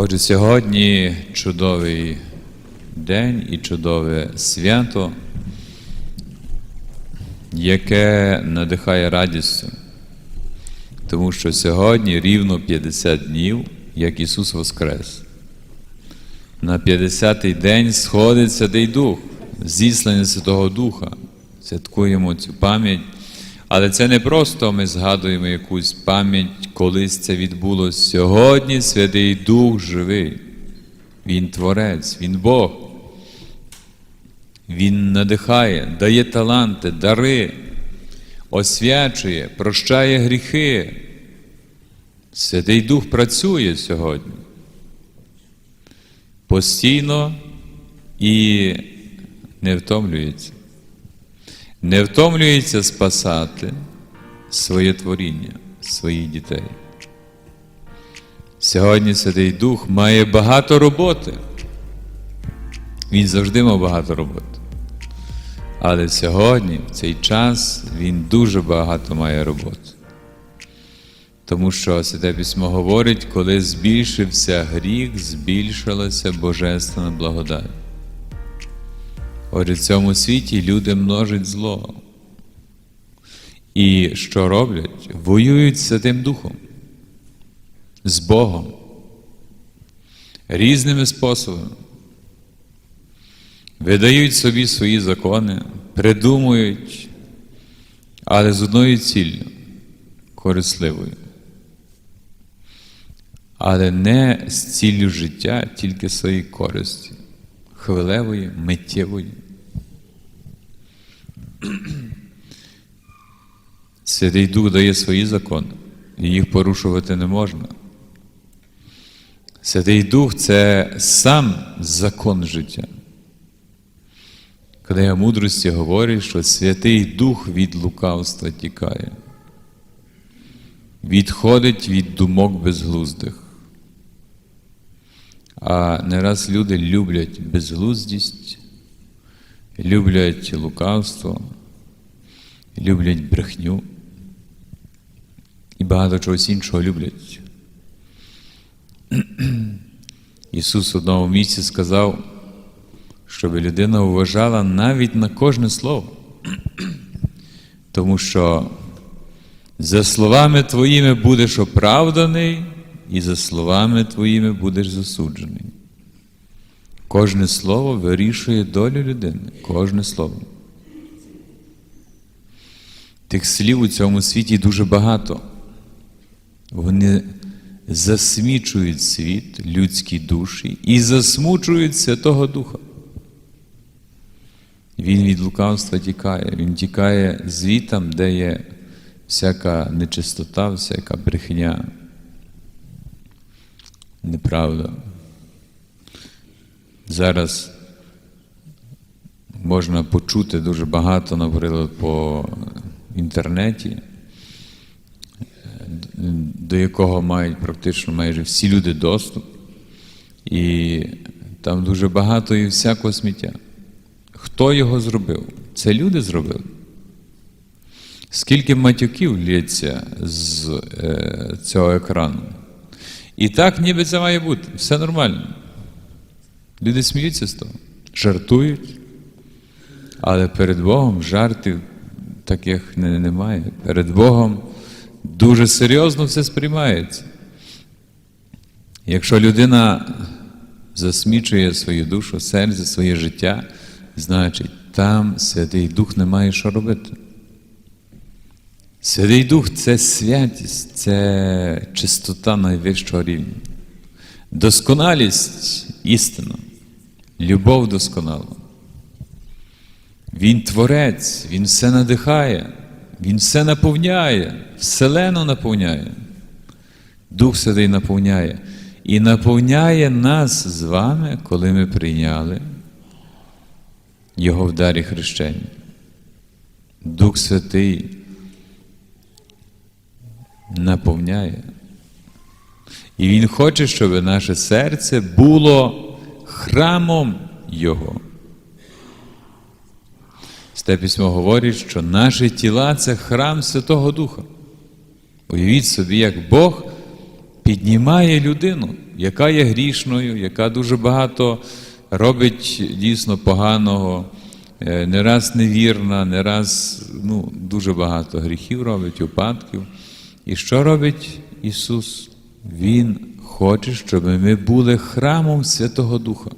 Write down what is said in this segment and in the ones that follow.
Отже, сьогодні чудовий день і чудове свято, яке надихає радістю, тому що сьогодні рівно 50 днів, як Ісус Воскрес. На 50-й день сходить Святий Дух, зіслання Святого Духа. Святкуємо цю пам'ять. Але це не просто ми згадуємо якусь пам'ять, колись це відбулося. Сьогодні Святий Дух живий. Він Творець, Він Бог. Він надихає, дає таланти, дари, освячує, прощає гріхи. Святий Дух працює сьогодні. Постійно і не втомлюється. Не втомлюється спасати своє творіння, своїх дітей. Сьогодні Святий Дух має багато роботи. Він завжди мав багато роботи. Але сьогодні, в цей час, він дуже багато має роботи. Тому що Святе Письмо говорить, коли збільшився гріх, збільшилася Божественна благодать. Отже, в цьому світі люди множать зло. І що роблять? Воюють з Святим Духом, з Богом, різними способами. Видають собі свої закони, придумують, але з одною ціллю корисливою. Але не з ціллю життя, тільки своєї користі хвилевої, миттєвої. Святий Дух дає свої закони, і їх порушувати не можна. Святий Дух це сам закон життя. Книга мудрості говорить, що Святий Дух від лукавства тікає, відходить від думок безглуздих. А не раз люди люблять безглуздість, люблять лукавство, люблять брехню і багато чогось іншого люблять. Ісус в одному місці сказав, щоб людина вважала навіть на кожне слово, тому що за словами твоїми будеш оправданий і за словами твоїми будеш засуджений. Кожне слово вирішує долю людини. Кожне слово. Тих слів у цьому світі дуже багато. Вони засмічують світ, людські душі і засмучують Святого Духа. Він від лукавства тікає, він тікає звітам, де є всяка нечистота, всяка брехня неправда. Зараз можна почути дуже багато, наприклад, по інтернеті, до якого мають практично майже всі люди доступ, і там дуже багато і всякого сміття. Хто його зробив? Це люди зробили. Скільки матюків лється з е, цього екрану? І так, ніби це має бути. Все нормально. Люди сміються з того, жартують, але перед Богом жартів таких немає. Перед Богом дуже серйозно все сприймається. Якщо людина засмічує свою душу, серце, своє життя, значить там Святий Дух не має що робити. Святий Дух це святість, це чистота найвищого рівня, досконалість істина, любов досконала. Він творець, Він все надихає, Він все наповняє, вселену наповняє. Дух Святий наповняє. І наповняє нас з вами, коли ми прийняли Його в дарі хрещення. Дух Святий наповняє. І Він хоче, щоб наше серце було храмом Його. Сте письмо говорить, що наші тіла це храм Святого Духа. Уявіть собі, як Бог піднімає людину, яка є грішною, яка дуже багато робить дійсно поганого, е, не раз невірна, не раз ну, дуже багато гріхів робить, упадків. І що робить Ісус? Він хоче, щоб ми були храмом Святого Духа.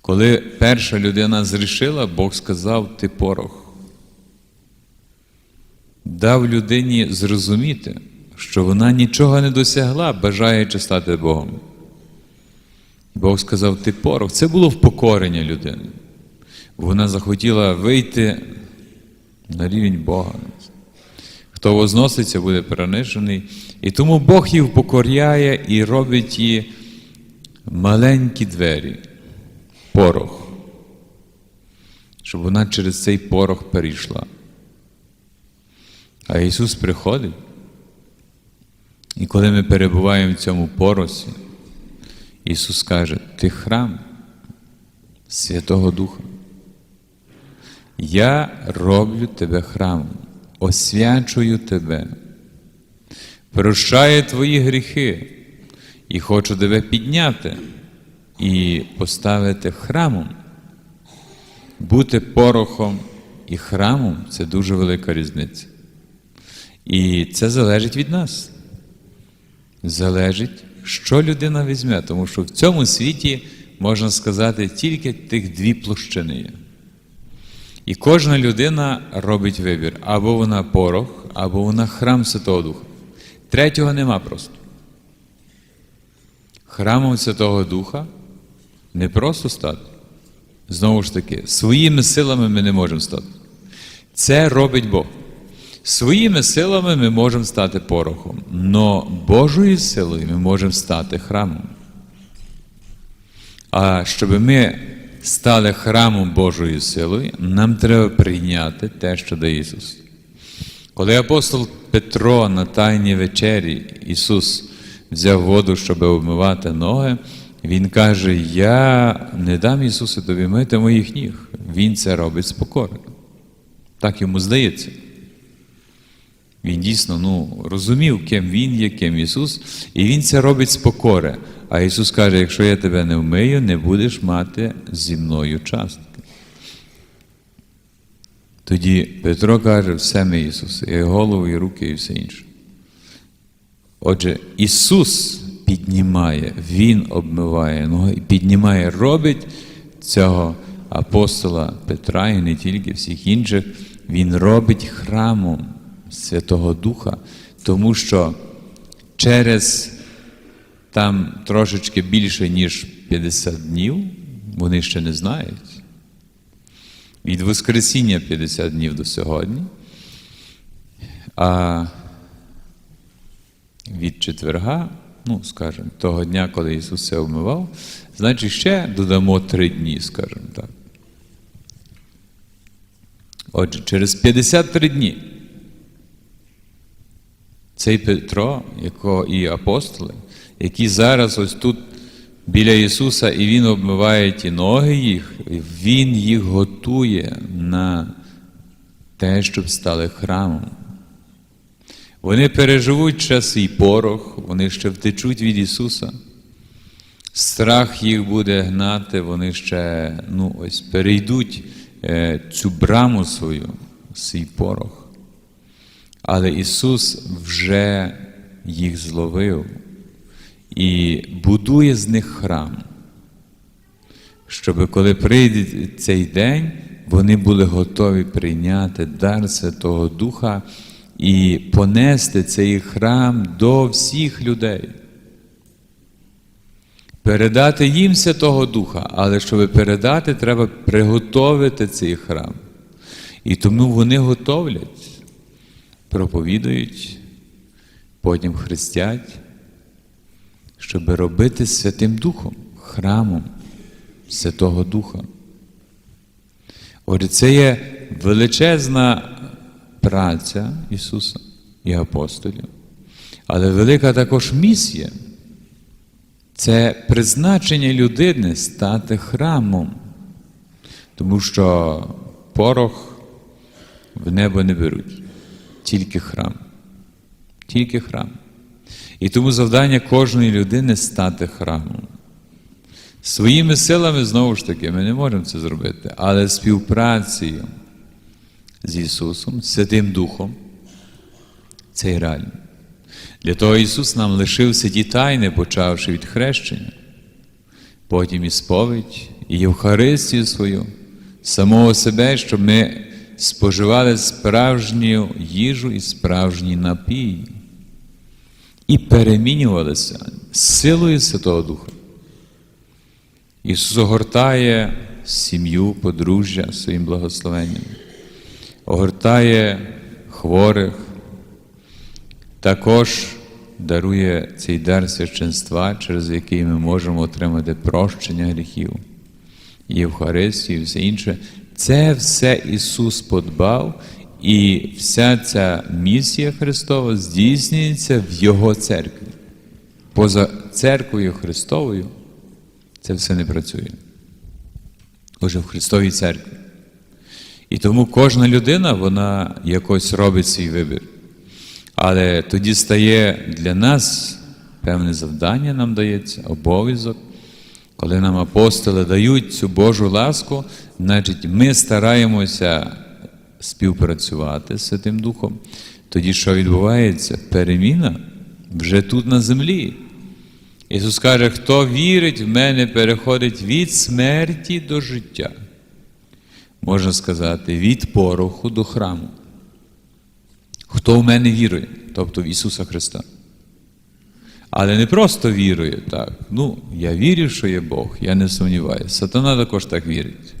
Коли перша людина зрішила, Бог сказав ти порох. Дав людині зрозуміти, що вона нічого не досягла, бажаючи стати Богом. Бог сказав ти порох. Це було впокорення людини. Вона захотіла вийти на рівень Бога. Хто возноситься, буде перенижений. І тому Бог її впокоряє і робить їй маленькі двері, порох, щоб вона через цей порох перейшла. А Ісус приходить. І коли ми перебуваємо в цьому поросі, Ісус каже, ти храм Святого Духа. Я роблю тебе храмом, освячую тебе, прощаю твої гріхи і хочу тебе підняти і поставити храмом. Бути порохом і храмом це дуже велика різниця. І це залежить від нас. Залежить, що людина візьме, тому що в цьому світі можна сказати тільки тих дві площини є. І кожна людина робить вибір: або вона порох, або вона храм Святого Духа. Третього нема просто. Храмом Святого Духа не просто стати. Знову ж таки, своїми силами ми не можемо стати. Це робить Бог. Своїми силами ми можемо стати порохом, але Божою силою ми можемо стати храмом. А щоб ми стали храмом Божою силою, нам треба прийняти те, що дає Ісус. Коли апостол Петро на Тайній вечері Ісус взяв воду, щоб обмивати ноги, Він каже: Я не дам Ісусу тобі мити моїх ніг. Він це робить з покори. Так йому здається. Він дійсно ну, розумів, ким Він є, ким Ісус, і Він це робить з покори. А Ісус каже: якщо я тебе не вмию, не будеш мати зі мною частки. Тоді Петро каже, все ми Ісус, і голову, і руки, і все інше. Отже, Ісус піднімає, Він обмиває ноги, піднімає, робить цього апостола Петра і не тільки всіх інших, Він робить храмом Святого Духа, тому що через там трошечки більше, ніж 50 днів, вони ще не знають. Від Воскресіння 50 днів до сьогодні, а від четверга, ну, скажімо, того дня, коли Ісус це обмивав, значить ще додамо три дні, скажімо так. Отже, через 53 дні цей Петро, якого і апостоли, які зараз ось тут біля Ісуса, і Він обмиває ті ноги їх, Він їх готує на те, щоб стали храмом. Вони переживуть час і порох, вони ще втечуть від Ісуса. Страх їх буде гнати, вони ще ну, ось, перейдуть е, цю браму свою, свій порох. Але Ісус вже їх зловив і будує з них храм, щоб коли прийде цей день, вони були готові прийняти дар Святого Духа і понести цей храм до всіх людей. Передати їм Святого Духа, але щоб передати, треба приготовити цей храм. І тому вони готовлять, проповідують, потім хрестять, щоб робити Святим Духом, храмом Святого Духа. Отже, це є величезна праця Ісуса і апостолів, але велика також місія. Це призначення людини стати храмом, тому що порох в небо не беруть, тільки храм. Тільки храм. І тому завдання кожної людини стати храмом. Своїми силами, знову ж таки, ми не можемо це зробити, але співпрацею з Ісусом, Святим Духом, це і реально. Для того Ісус нам лишив ці ті тайни, почавши від хрещення, потім і сповідь, і Євхаристію свою, самого себе, щоб ми споживали справжню їжу і справжній напій, і перемінювалися силою Святого Духа. Ісус огортає сім'ю, подружжя своїм благословенням, огортає хворих, також дарує цей дар священства, через який ми можемо отримати прощення гріхів, Євхаристію і все інше. Це все Ісус подбав, і вся ця місія Христова здійснюється в Його церкві. Поза церквою Христовою це все не працює. Уже в Христовій церкві. І тому кожна людина, вона якось робить свій вибір. Але тоді стає для нас певне завдання нам дається, обов'язок. Коли нам апостоли дають цю Божу ласку, значить ми стараємося співпрацювати з Святим Духом. Тоді що відбувається? Переміна вже тут на землі. Ісус каже, хто вірить в мене, переходить від смерті до життя. Можна сказати, від пороху до храму. Хто в мене вірує, тобто в Ісуса Христа. Але не просто вірує так. Ну, я вірю, що є Бог, я не сумніваюся. Сатана також так вірить.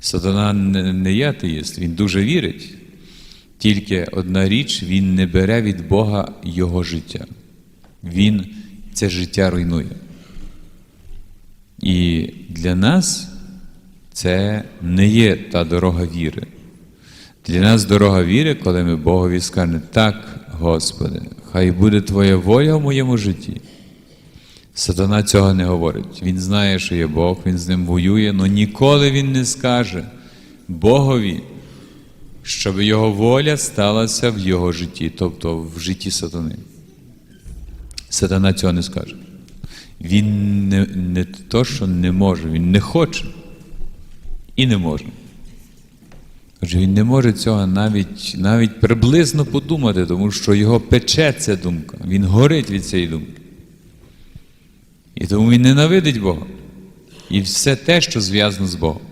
Сатана не, є атеїст, він дуже вірить. Тільки одна річ, він не бере від Бога Його життя. Він це життя руйнує. І для нас це не є та дорога віри. Для нас дорога віри, коли ми Богові скажемо, так, Господи, хай буде Твоя воля в моєму житті. Сатана цього не говорить. Він знає, що є Бог, він з ним воює, але ніколи він не скаже Богові, щоб його воля сталася в його житті, тобто в житті сатани. Сатана цього не скаже. Він не, не то, що не може, він не хоче і не може. Отже, він не може цього навіть, навіть приблизно подумати, тому що його пече ця думка. Він горить від цієї думки. І тому він ненавидить Бога. І все те, що зв'язано з Богом.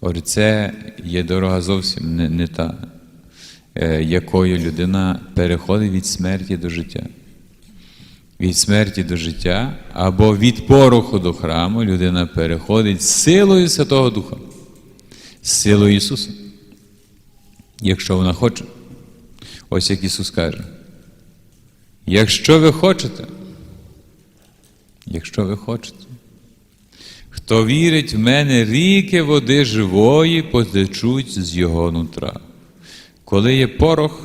Отже, це є дорога зовсім не, не та, е, якою людина переходить від смерті до життя. Від смерті до життя або від пороху до храму людина переходить силою Святого Духа, з силою Ісуса. Якщо вона хоче. Ось як Ісус каже. Якщо ви хочете, якщо ви хочете, хто вірить в мене, ріки води живої потечуть з його нутра. Коли є порох,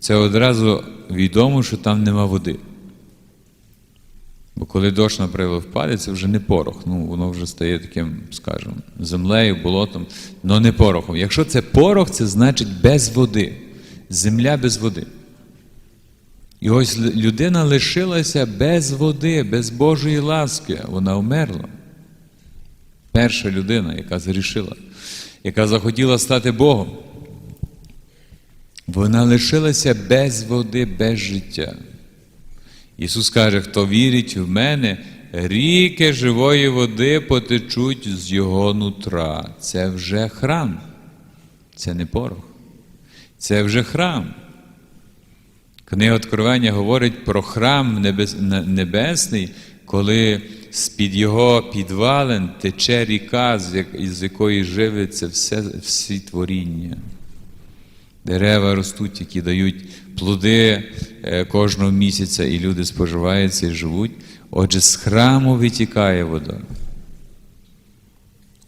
це одразу відомо, що там нема води. Бо коли дощ, наприклад, впаде, це вже не порох. Ну, воно вже стає таким, скажімо, землею, болотом, але не порохом. Якщо це порох, це значить без води. Земля без води. І ось людина лишилася без води, без Божої ласки. Вона вмерла. Перша людина, яка зрішила, яка захотіла стати Богом. Вона лишилася без води, без життя. Ісус каже, хто вірить в мене, ріки живої води потечуть з Його нутра. Це вже храм. Це не порох. Це вже храм. Книга Откровення говорить про храм небесний, коли з-під його підвалин тече ріка, з якої живиться все, всі творіння. Дерева ростуть, які дають плоди кожного місяця, і люди споживаються і живуть. Отже, з храму витікає вода.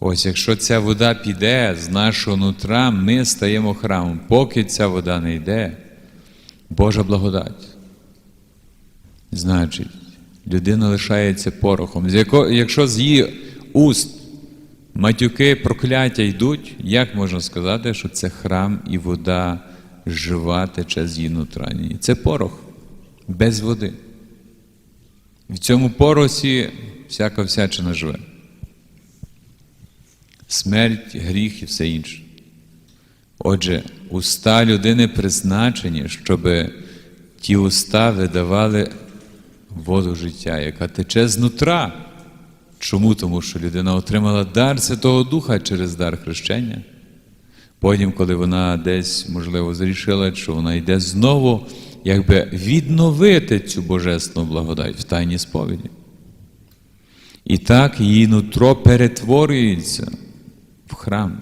Ось якщо ця вода піде з нашого нутра, ми стаємо храмом. Поки ця вода не йде, Божа благодать. Значить, людина лишається порохом. Якщо з її уст матюки, прокляття йдуть, як можна сказати, що це храм і вода жива тече з її нутра. Ні, Це порох без води. В цьому поросі всяка всячина живе. Смерть, гріх і все інше. Отже, уста людини призначені, щоб ті уста видавали воду життя, яка тече знутра. Чому? Тому що людина отримала дар Святого Духа через дар хрещення. Потім, коли вона десь, можливо, зрішила, що вона йде знову, якби відновити цю божественну благодать в тайній сповіді. І так її нутро перетворюється в храм,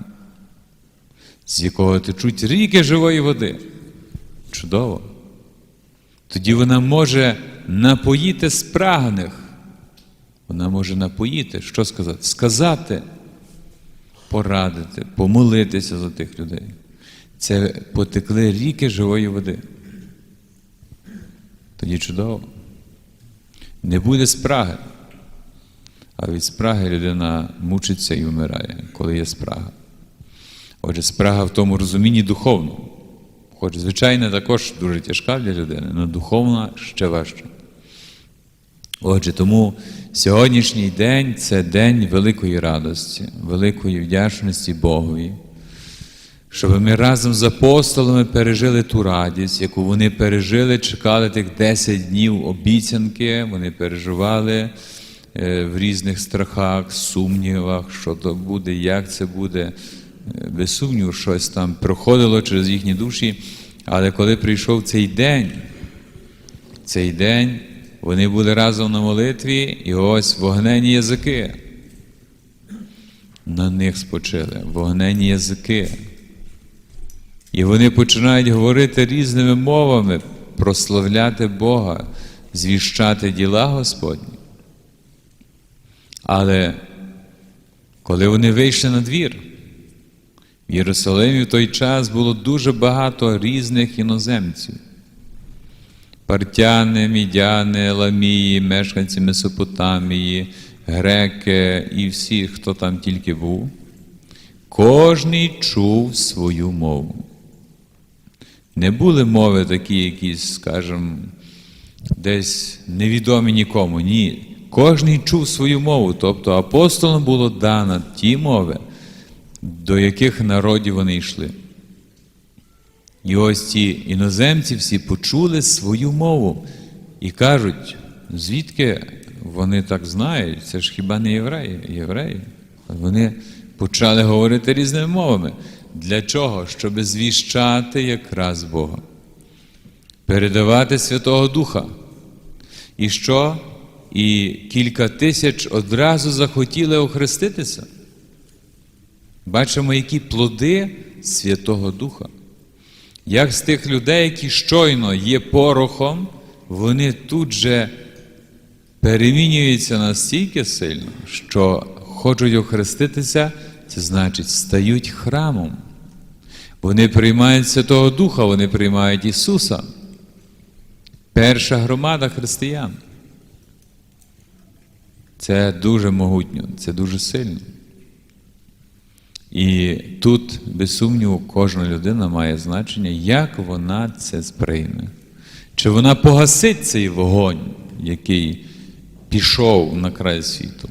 з якого течуть ріки живої води. Чудово. Тоді вона може напоїти спрагних. Вона може напоїти, що сказати? Сказати, порадити, помолитися за тих людей. Це потекли ріки живої води. Тоді чудово. Не буде спраги. А від спраги людина мучиться і вмирає, коли є спрага. Отже, спрага в тому розумінні духовно. Хоч, звичайно, також дуже тяжка для людини, але духовна ще важча. Отже, тому сьогоднішній день це день великої радості, великої вдячності Богові, щоб ми разом з апостолами пережили ту радість, яку вони пережили, чекали тих 10 днів обіцянки, вони переживали е, в різних страхах, сумнівах, що то буде, як це буде. Без сумніву, щось там проходило через їхні душі. Але коли прийшов цей день, цей день вони були разом на молитві, і ось вогнені язики. На них спочили вогнені язики. І вони починають говорити різними мовами, прославляти Бога, звіщати діла Господні. Але коли вони вийшли на двір, в Єрусалимі в той час було дуже багато різних іноземців. Партяни, мідяни, ламії, мешканці Месопотамії, греки і всі, хто там тільки був, кожний чув свою мову. Не були мови такі, якісь, скажімо, десь невідомі нікому. Ні. Кожний чув свою мову. Тобто апостолам було дано ті мови, до яких народів вони йшли. І ось ці іноземці всі почули свою мову і кажуть, звідки вони так знають? Це ж хіба не євреї? Євреї. Вони почали говорити різними мовами. Для чого? Щоб звіщати якраз Бога, передавати Святого Духа. І що? І кілька тисяч одразу захотіли охреститися. Бачимо, які плоди Святого Духа. Як з тих людей, які щойно є порохом, вони тут же перемінюються настільки сильно, що хочуть охреститися, це значить стають храмом. Вони приймають Святого Духа, вони приймають Ісуса. Перша громада християн. Це дуже могутньо, це дуже сильно. І тут, без сумніву, кожна людина має значення, як вона це сприйме. Чи вона погасить цей вогонь, який пішов на край світу,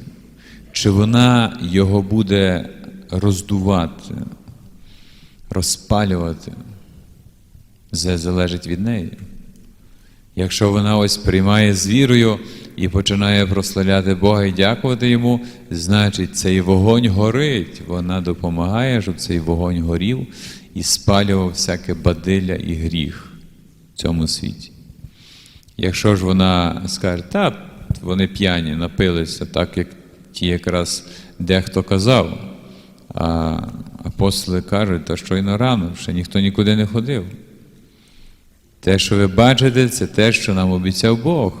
чи вона його буде роздувати, розпалювати. Це залежить від неї. Якщо вона ось приймає з вірою і починає прославляти Бога і дякувати йому, значить цей вогонь горить. Вона допомагає, щоб цей вогонь горів і спалював всяке бадилля і гріх в цьому світі. Якщо ж вона скаже, та вони п'яні, напилися, так як ті якраз дехто казав, а апостоли кажуть, та щойно рано, ще ніхто нікуди не ходив. Те, що ви бачите, це те, що нам обіцяв Бог.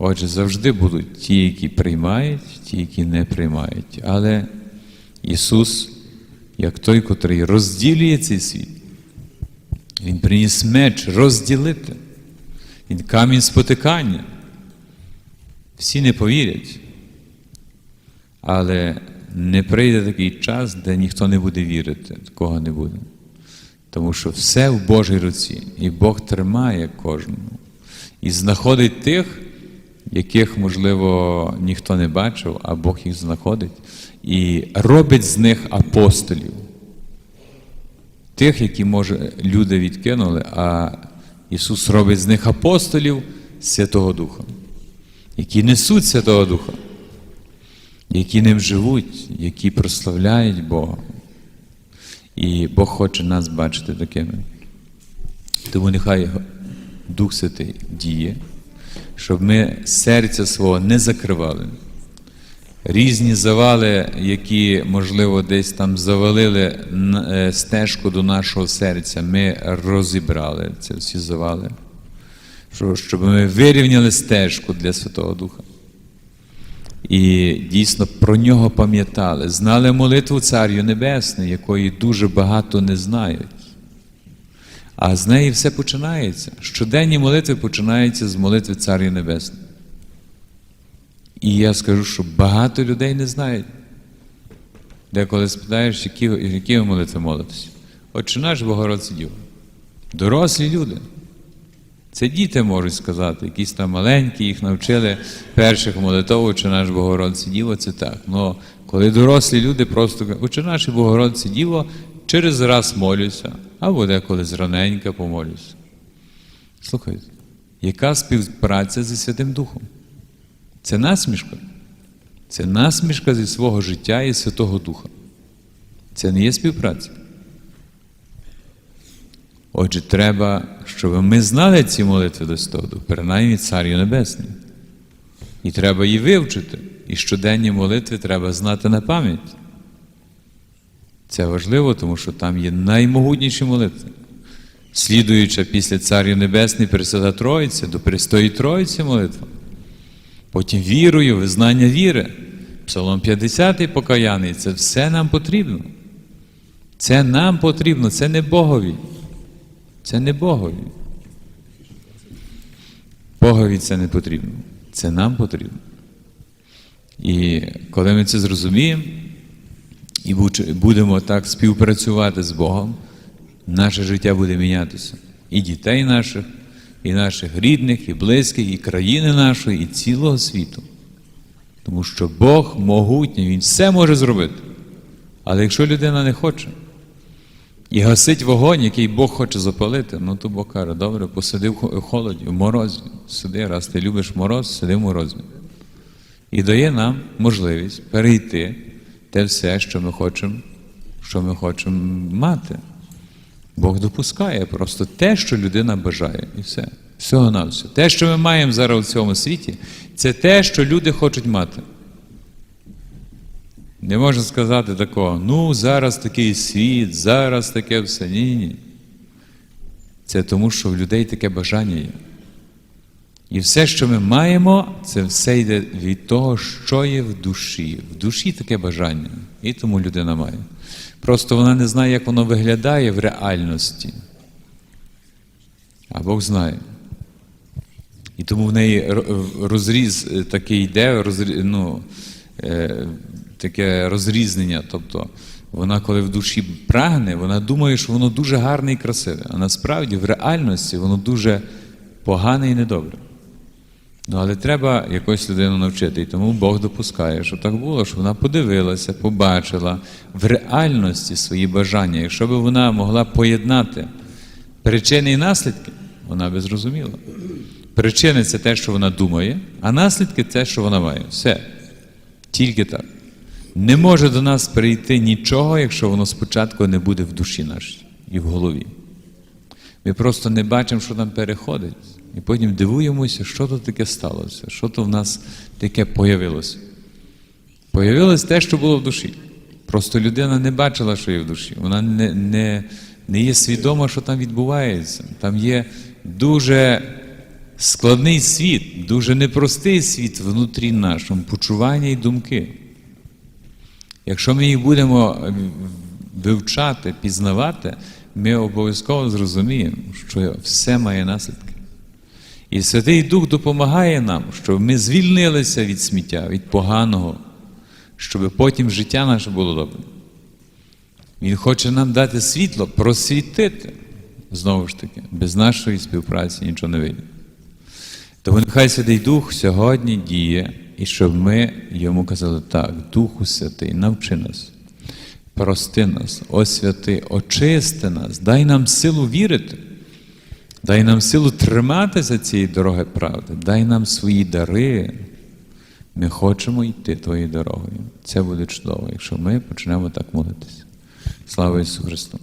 Отже, завжди будуть ті, які приймають, ті, які не приймають. Але Ісус, як той, котрий розділює цей світ, Він приніс меч розділити. Він камінь спотикання. Всі не повірять. Але не прийде такий час, де ніхто не буде вірити, такого не буде. Тому що все в Божій руці, і Бог тримає кожному. І знаходить тих, яких, можливо, ніхто не бачив, а Бог їх знаходить, і робить з них апостолів. Тих, які, може, люди відкинули, а Ісус робить з них апостолів Святого Духа, які несуть Святого Духа, які ним живуть, які прославляють Бога. І Бог хоче нас бачити такими. Тому нехай Дух Святий діє, щоб ми серця свого не закривали. Різні завали, які, можливо, десь там завалили е, стежку до нашого серця, ми розібрали ці всі завали, щоб ми вирівняли стежку для Святого Духа. І дійсно про нього пам'ятали, знали молитву Царю Небесний, якої дуже багато не знають. А з неї все починається. Щоденні молитви починаються з молитви Царю Небесний. І я скажу, що багато людей не знають. Деколи спитаєш, які, які ви молитви молитесь? Отче наш Богородці Діва. Дорослі люди. Це діти можуть сказати, якісь там маленькі, їх навчили перших молитов, «Отче наш Богородці Діво, це так. Ну, коли дорослі люди просто кажуть, «Отче наш Богородці Діво, через раз молюся, або деколи зраненька помолюся. Слухайте, яка співпраця зі Святим Духом? Це насмішка. Це насмішка зі свого життя і Святого Духа. Це не є співпраця. Отже, треба, щоб ми знали ці молитви до Духа, принаймні Царю Небесний. І треба її вивчити. І щоденні молитви треба знати на пам'ять. Це важливо, тому що там є наймогутніші молитви. Слідуюча після Царю Небесний Пресвята Троїця, до Престої Троїці молитва. Потім вірою, визнання віри. Псалом 50 покаяний це все нам потрібно. Це нам потрібно, це не Богові. Це не Богові. Богові це не потрібно. Це нам потрібно. І коли ми це зрозуміємо і будемо так співпрацювати з Богом, наше життя буде мінятися. І дітей наших, і наших рідних, і близьких, і країни нашої, і цілого світу. Тому що Бог могутній, Він все може зробити. Але якщо людина не хоче і гасить вогонь, який Бог хоче запалити, ну то Бог каже, добре, посиди в холоді, в морозі. Сиди, раз ти любиш мороз, сиди в морозі. І дає нам можливість перейти те все, що ми хочемо, що ми хочемо мати. Бог допускає просто те, що людина бажає, і все. Всього на все. Те, що ми маємо зараз у цьому світі, це те, що люди хочуть мати. Не можна сказати такого, ну, зараз такий світ, зараз таке все. Ні, ні. Це тому, що в людей таке бажання є. І все, що ми маємо, це все йде від того, що є в душі. В душі таке бажання. І тому людина має. Просто вона не знає, як воно виглядає в реальності. А Бог знає. І тому в неї розріз е, такий йде, розрі- ну, е, таке розрізнення. Тобто вона, коли в душі прагне, вона думає, що воно дуже гарне і красиве. А насправді в реальності воно дуже погане і недобре. Ну, але треба якось людину навчити. І тому Бог допускає, що так було, що вона подивилася, побачила в реальності свої бажання. Якщо б вона могла поєднати причини і наслідки, вона би зрозуміла. Причини це те, що вона думає, а наслідки це, що вона має. Все. Тільки так. Не може до нас прийти нічого, якщо воно спочатку не буде в душі нашій і в голові. Ми просто не бачимо, що там переходить. І потім дивуємося, що то таке сталося, що то в нас таке появилося. Появилось те, що було в душі. Просто людина не бачила, що є в душі. Вона не, не, не є свідома, що там відбувається. Там є дуже складний світ, дуже непростий світ внутрі нашому, почування і думки. Якщо ми їх будемо е, вивчати, пізнавати, ми обов'язково зрозуміємо, що все має наслідки. І Святий Дух допомагає нам, щоб ми звільнилися від сміття, від поганого, щоб потім життя наше було добре. Він хоче нам дати світло, просвітити. Знову ж таки, без нашої співпраці нічого не вийде. Тому нехай Святий Дух сьогодні діє, і щоб ми йому казали так, Духу Святий, навчи нас, прости нас, освяти, очисти нас, дай нам силу вірити, дай нам силу триматися цієї дороги правди, дай нам свої дари. Ми хочемо йти твоєю дорогою. Це буде чудово, якщо ми почнемо так молитися. Слава Ісусу Христу!